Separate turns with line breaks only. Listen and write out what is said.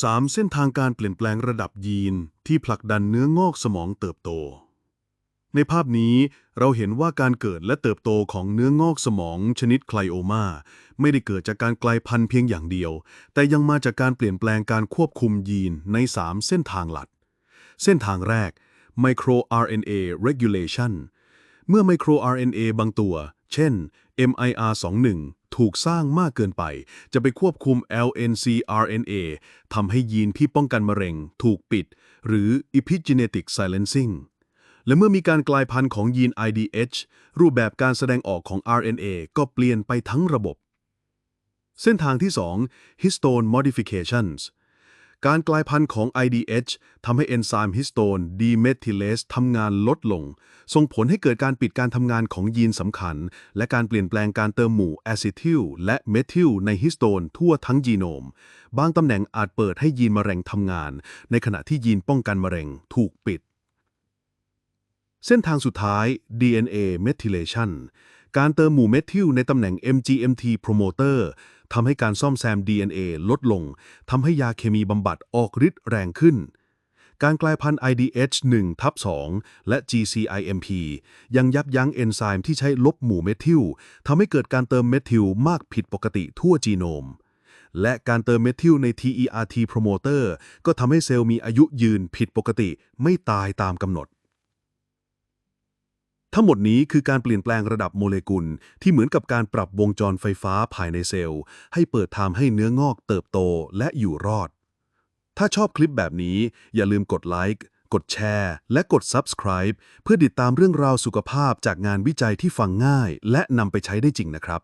3. เส้นทางการเปลี่ยนแปลงระดับยีนที่ผลักดันเนื้องอกสมองเติบโต ในภาพนี้เราเห็นว่าการเกิดและเติบโตของเนื้องอกสมองชนิดไคลโอมาไม่ได้เกิดจากการกลายพันธุ์เพียงอย่างเดียว แต่ยังมาจากการเปลี่ยนแปลงการควบคุมยีนใน 3 เส้นทางหลัก เส้นทางแรก micro RNA regulation เมื่อไมโคร RNA บางตัว เช่น MIR21 ถูกสร้างมากเกินไป จะไปควบคุม LNC RNA ทำให้ยีนที่ป้องกันมะเร็ง ถูกปิด หรือ epigenetic silencing และเมื่อมีการกลายพันธุ์ของยีน IDH รูปแบบการแสดงออกของ RNA ก็เปลี่ยนไปทั้งระบบ เส้นทางที่ 2 histone modifications การกลายพันธุ์ของ IDH ทำให้เอนไซม์ฮิสโตน demethylase ทำงานลดลง ส่งผลให้เกิดการปิดการทำงานของยีนสำคัญ และการเปลี่ยนแปลงการเติมหมู่แอซิทิลและเมทิลในฮิสโตนทั่วทั้งจีโนม บางตำแหน่งอาจเปิดให้ยีนมะเร็งทำงาน ในขณะที่ยีนป้องกันมะเร็งถูกปิด เส้นทางสุดท้าย DNA methylation การเติมหมู่เมทิลในตำแหน่ง MGMT promoter ทำให้การซ่อมแซม DNA ลดลง ทำให้ยาเคมีบำบัดออกฤทธิ์แรงขึ้น การกลายพันธุ์ IDH 1ทับ2และ GCIMP ยังยับยั้งเอนไซม์ที่ใช้ลบหมู่เมทิลทำให้เกิดการเติมเมทิลมากผิดปกติทั่วจีโนม และการเติมเมทิลใน TERT promoter ก็ทำให้เซลล์มีอายุยืนผิดปกติไม่ตายตามกำหนด ทั้งหมดนี้คือการเปลี่ยนแปลงระดับโมเลกุล ที่เหมือนกับการปรับวงจรไฟฟ้าภายในเซลล์ ให้เปิดทางให้เนื้องอกเติบโตและอยู่รอด ถ้าชอบคลิปแบบนี้ อย่าลืมกดไลค์กดแชร์ และกด Subscribe เพื่อติดตามเรื่องราวสุขภาพจากงานวิจัยที่ฟังง่าย และนำไปใช้ได้จริงนะครับ